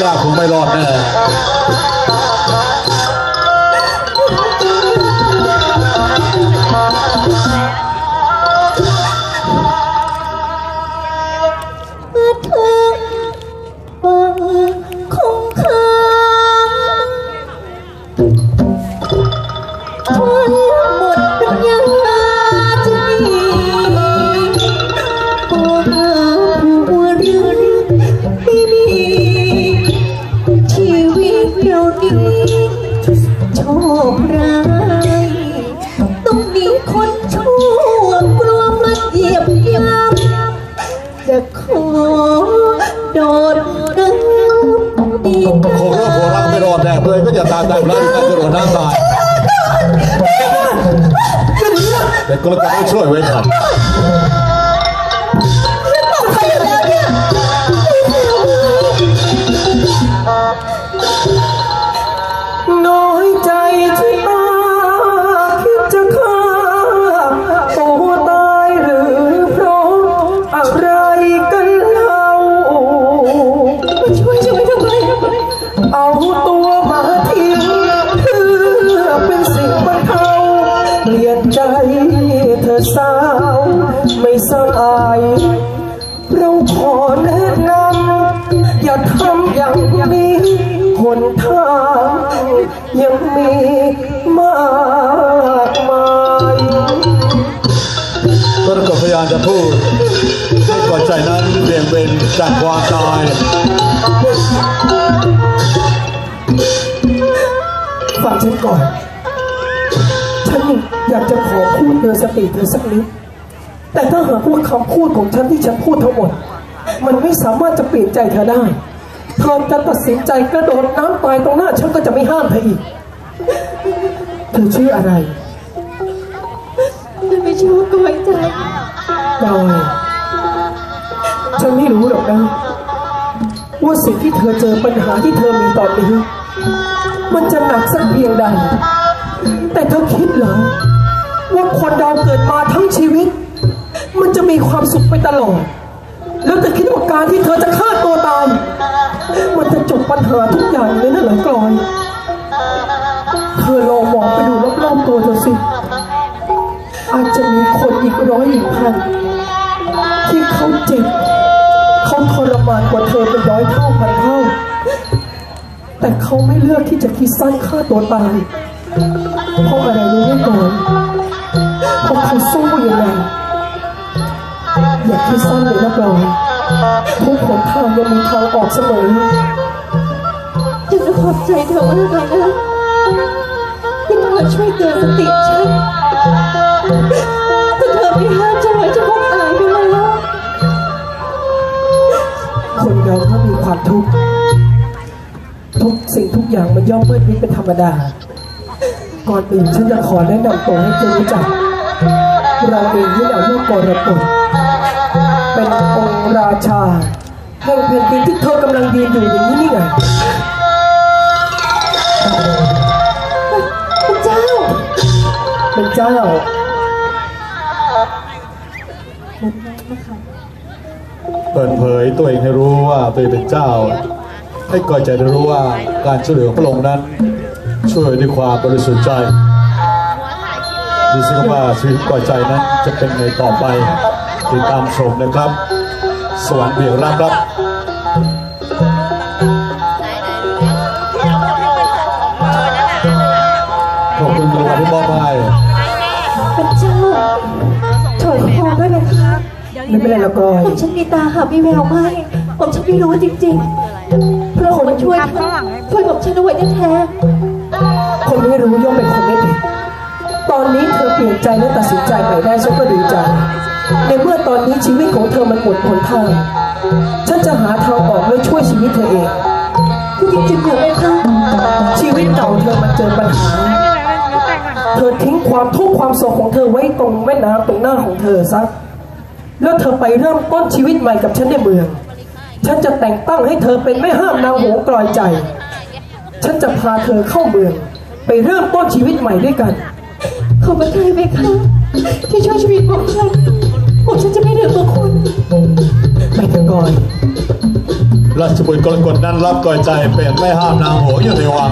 กล้าคงไม่รอดแน่ ตเรานี้โชคร้ายต้องมีคนชั่วกลัวมันเหยียบย่ำจะขอโดดน้ำดีคงรอดคงรักไม่รอดแน่เลยก็จะตามตามแล้วที่นั่นจะโดนน้ำตายแต่ก็แล้วกันต้ช่วยไว้ทัน สาว ไม่สลาย เราขอแนะนำอย่าทำอย่างนี้หนทางยังมีมากมายก็ก็พยายามจะพูดให้ก่อนใจนั้นเบี่ยงเบนจากความตายฟังฉันก่อนฉัน อยากจะขอพูดเตือนสติเธอสักนิด แต่ถ้าหากว่าคำพูดของฉันที่ฉันพูดทั้งหมด มันไม่สามารถจะเปลี่ยนใจเธอได้ เธอจะตัดสินใจกระโดดน้ำตายตรงหน้าฉันก็จะไม่ห้ามเธออีก เธอชื่ออะไรจะไม่ชอบก็ไว้ใจดอยฉันไม่รู้หรอกนะว่าสิ่งที่เธอเจอปัญหาที่เธอมีตอนนี้มันจะหนักสักเพียงใด แต่เธอคิดเหรอ ว่าคนเราเกิดมาทั้งชีวิต มันจะมีความสุขไปตลอด แล้วเธอคิดว่าการที่เธอจะฆ่าตัวตาย มันจะจบปัญหาทุกอย่างเลยนะเหรอกลอยเธอลองมองไปดูรอบๆตัวเธอสิ อาจจะมีคนอีกร้อยอีกพันที่เขาเจ็บเขาทรมานกว่าเธอเป็นร้อยเท่าพันเท่า แต่เขาไม่เลือกที่จะคิดสั้นฆ่าตัวตาย เพราะเขาสู้ยังไงอย่าคิดสั้นเลยนะกลอยทุกหนทางยังมีทางออกเสมอฉันจะขอบใจเธอมากเลยนะที่เธอช่วยเตือนสติฉันถ้าเธอไม่ห้ามฉันไว้ฉันคงตายไปแล้วคนเราถ้ามีความทุกข์ทุกสิ่งทุกอย่างมันย่อมมืดมิดเป็นธรรมดาก่อนอื่นฉันจะขอแนะนำตัวให้เธอรู้จัก เราเองที่เราลูกกรกฎเป็นองค์ราชาแห่งแผ่นดินที่เธอกำลังยืนอยู่อย่างนี้นี่ไงพระเจ้าเป็นเจ้าเปิดเผยตัวเองให้รู้ว่าตัวเองเป็นเจ้า ให้ก่อนใจได้รู้ว่าการช่วยเหลือพระองค์นั้น ช่วยด้วยความบริสุทธิ์ใจ ดูสิครับว่าชีวิตก่อนใจนั้นจะเป็นไงต่อไปติดตามชมนะครับ สวรรค์เบี่ยงรับครับขอบคุณรางวัลที่มอบให้พระเจ้าถอยคอได้ไหมคะไม่เป็นไรหรอกกลอยผมฉันมีตาค่ะมีแววไหมผมฉันไม่รู้จริงๆพระองค์มาช่วยช่วยผมฉันเอาไว้แท้คนไม่รู้ย่อมเป็นคนไม่ผิดต อนนี้เธอเปลี่ยนใจและตัดสินใจใหม่ได้ฉันก็ดีใจ ในเมื่อตอนนี้ชีวิตของเธอมันหมดหนทาง ฉันจะหาทางออกและช่วยชีวิตเธอเองๆคือจริงๆเหรอไหมคะชีวิตเก่าเธอมันเจอปัญหา เธอทิ้งความทุกข์ความโศกของเธอไว้ตรงแม่น้ำตรงหน้าของเธอซะ แล้วเธอไปเริ่มต้นชีวิตใหม่กับฉันในเมือง ฉันจะแต่งตั้งให้เธอเป็นแม่ห้ามนางหงกลอยใจ ฉันจะพาเธอเข้าเมือง ไปเริ่มต้นชีวิตใหม่ด้วยกัน ขอบพระทัยไหมคะที่ช่วยชีวิตของฉันผมฉันจะไม่เดือดร้อนคุณไปเถอะก่อน ราชบุตรกรกฎนั้นรับก่อยใจเป็นแม่ห้ามนางโหงอยู่ในวัง